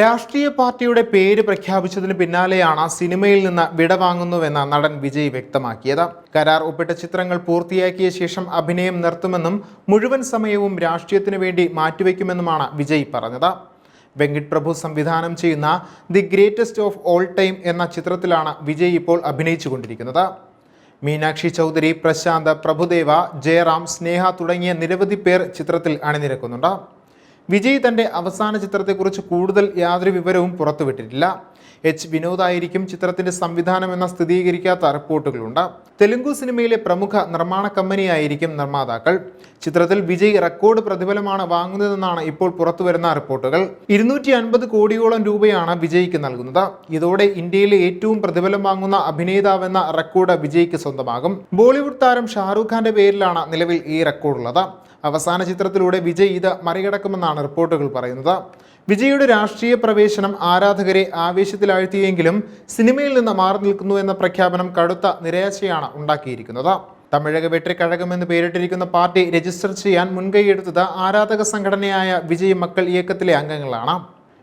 രാഷ്ട്രീയ പാർട്ടിയുടെ പേര് പ്രഖ്യാപിച്ചതിന് പിന്നാലെയാണ് സിനിമയിൽ നിന്ന് വിടവാങ്ങുന്നുവെന്ന് നടൻ വിജയ് വ്യക്തമാക്കിയത്. കരാർ ഒപ്പിട്ട ചിത്രങ്ങൾ പൂർത്തിയാക്കിയ ശേഷം അഭിനയം നിർത്തുമെന്നും മുഴുവൻ സമയവും രാഷ്ട്രീയത്തിന് വേണ്ടി മാറ്റിവെക്കുമെന്നുമാണ് വിജയ് പറഞ്ഞത്. വെങ്കിട്ട് പ്രഭു സംവിധാനം ചെയ്യുന്ന the greatest of all time എന്ന ചിത്രത്തിലാണ് വിജയ് ഇപ്പോൾ അഭിനയിച്ചുകൊണ്ടിരിക്കുന്നത്. മീനാക്ഷി ചൗധരി പ്രശാന്ത് പ്രഭുദേവ ജയറാം സ്നേഹ തുടങ്ങിയ നിരവധി പേർ ചിത്രത്തിൽ അണിനിരക്കുന്നുണ്ട്. വിജയ് തന്റെ അവസാന ചിത്രത്തെക്കുറിച്ച് കൂടുതൽ യാതൊരു വിവരവും പുറത്തുവിട്ടിട്ടില്ല. എച്ച് വിനോദായിരിക്കും ചിത്രത്തിന്റെ സംവിധാനം എന്ന സ്ഥിരീകരിക്കാത്ത റിപ്പോർട്ടുകളുണ്ട്. തെലുങ്കു സിനിമയിലെ പ്രമുഖ നിർമ്മാണ കമ്പനിയായിരിക്കും നിർമ്മാതാക്കൾ. ചിത്രത്തിൽ വിജയ് റെക്കോർഡ് പ്രതിഫലമാണ് വാങ്ങുന്നതെന്നാണ് ഇപ്പോൾ പുറത്തുവരുന്ന റിപ്പോർട്ടുകൾ. ഇരുന്നൂറ്റി അൻപത് കോടിയോളം രൂപയാണ് വിജയ്ക്ക് നൽകുന്നത്. ഇതോടെ ഇന്ത്യയിലെ ഏറ്റവും പ്രതിഫലം വാങ്ങുന്ന അഭിനേതാവെന്ന റെക്കോർഡ് വിജയ്ക്ക് സ്വന്തമാകും. ബോളിവുഡ് താരം ഷാറൂഖ് ഖാന്റെ പേരിലാണ് നിലവിൽ ഈ റെക്കോർഡുള്ളത്. അവസാന ചിത്രത്തിലൂടെ വിജയ് ഇത് മറികടക്കുമെന്നാണ് റിപ്പോർട്ടുകൾ പറയുന്നത്. വിജയുടെ രാഷ്ട്രീയ പ്രവേശനം ആരാധകരെ ആവേശത്തിലാഴ്ത്തിയെങ്കിലും സിനിമയിൽ നിന്ന് മാറി നിൽക്കുന്നു എന്ന പ്രഖ്യാപനം കടുത്ത നിരാശയാണ് ഉണ്ടാക്കിയിരിക്കുന്നത്. തമിഴക വെട്രിക്കഴകം എന്ന് പേരിട്ടിരിക്കുന്ന പാർട്ടി രജിസ്റ്റർ ചെയ്യാൻ മുൻകൈയെടുത്തത് ആരാധക സംഘടനയായ വിജയ് മക്കൾ ഇയക്കത്തിലെ അംഗങ്ങളാണ്.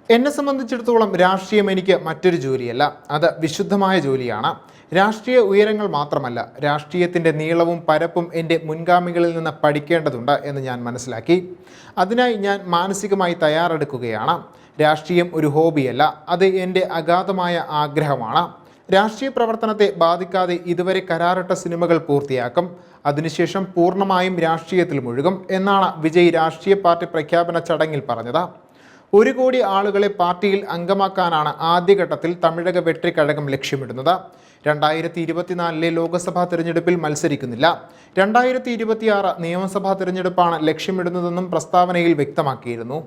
എന്നെ സംബന്ധിച്ചിടത്തോളം രാഷ്ട്രീയം എനിക്ക് മറ്റൊരു ജോലിയല്ല. അത് വിശുദ്ധമായ ജോലിയാണ്. രാഷ്ട്രീയ ഉയരങ്ങൾ മാത്രമല്ല രാഷ്ട്രീയത്തിന്റെ നീളവും പരപ്പും എന്റെ മുൻഗാമികളിൽ നിന്ന് പഠിക്കേണ്ടതുണ്ട് എന്ന് ഞാൻ മനസ്സിലാക്കി. അതിനായി ഞാൻ മാനസികമായി തയ്യാറെടുക്കുകയാണ്. രാഷ്ട്രീയം ഒരു ഹോബിയല്ല അത് എന്റെ അഗാധമായ ആഗ്രഹമാണ്. രാഷ്ട്രീയ പ്രവർത്തനത്തെ ബാധിക്കാതെ ഇതുവരെ കരാറിട്ട സിനിമകൾ പൂർത്തിയാക്കും. അതിനുശേഷം പൂർണമായും രാഷ്ട്രീയത്തിൽ മുഴുകും എന്നാണ് വിജയ് രാഷ്ട്രീയ പാർട്ടി പ്രഖ്യാപന ചടങ്ങിൽ പറഞ്ഞത്. ഒരു കോടി ആളുകളെ പാർട്ടിയിൽ അംഗമാക്കാനാണ് ആദ്യഘട്ടത്തിൽ തമിഴക വെട്രിക്കഴകം ലക്ഷ്യമിടുന്നത്. രണ്ടായിരത്തി ഇരുപത്തിനാലിലെ ലോക്സഭാ തിരഞ്ഞെടുപ്പിൽ മത്സരിക്കുന്നില്ല. രണ്ടായിരത്തി ഇരുപത്തിയാറ് നിയമസഭാ തിരഞ്ഞെടുപ്പാണ് ലക്ഷ്യമിടുന്നതെന്നും പ്രസ്താവനയിൽ വ്യക്തമാക്കിയിരുന്നു.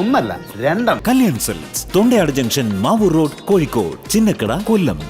ഒന്നല്ല രണ്ടെണ്ണം. Kalyan Silks Thondayad junction Mavoor road Kozhikode Chinnakkada Kollam.